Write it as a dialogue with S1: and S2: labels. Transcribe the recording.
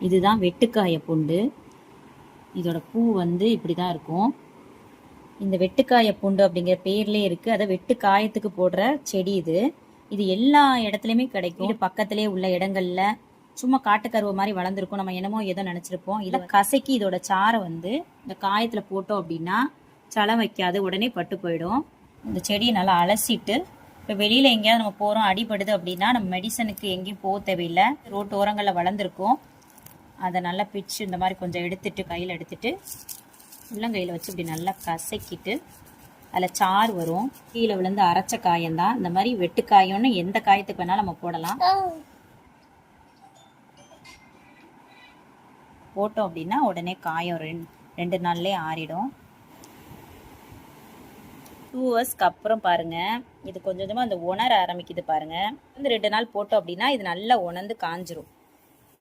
S1: இதுதான் வெட்டுக்காய பூண்டு. இதோட பூ வந்து இப்படி தான் இருக்கும். இந்த வெட்டுக்காய பூண்டு அப்படிங்கிற பேர்லயே இருக்கு. அதை வெட்டு காயத்துக்கு போடுற செடி இது. இது எல்லா இடத்துலயுமே கிடைக்கும். இது பக்கத்திலே உள்ள இடங்கள்ல சும்மா காட்டுக்கருவ மாதிரி வளர்ந்துருக்கும். நம்ம என்னமோ ஏதோ நினைச்சிருப்போம். இதை கசக்கி இதோட சாறை வந்து இந்த காயத்துல போட்டோம் அப்படின்னா சலம் வைக்காது. உடனே பட்டு போயிடும். இந்த செடியை நல்லா அலசிட்டு இப்போ வெளியில எங்கேயாவது நம்ம போறோம் அடிபடுது அப்படின்னா நம்ம மெடிசனுக்கு எங்கேயும் போக தேவையில்லை. ரோட்டு ஓரங்களில் வளர்ந்துருக்கும். அதை நல்லா பிச்சு இந்த மாதிரி கொஞ்சம் எடுத்துட்டு கையில் எடுத்துட்டு உள்ளங்கையில் வச்சு இப்படி நல்லா கசக்கிட்டு அதில் சாறு வரும். கீழே விழுந்து அரைச்ச காயம்தான் இந்த மாதிரி வெட்டுக்காயம்னு எந்த காயத்துக்கு வேணாலும் நம்ம போடலாம். போட்டோம் அப்படின்னா உடனே காயம் ரெண்டு ரெண்டு நாள்லேயே ஆறிடும். டூ ஹவர்ஸ்க்கு அப்புறம் பாருங்க. இது கொஞ்சம் கொஞ்சமாக அந்த உணர ஆரம்பிக்குது பாருங்கள் வந்து ரெண்டு நாள் போட்டோம் அப்படின்னா இது நல்லா உணர்ந்து காஞ்சிரும்.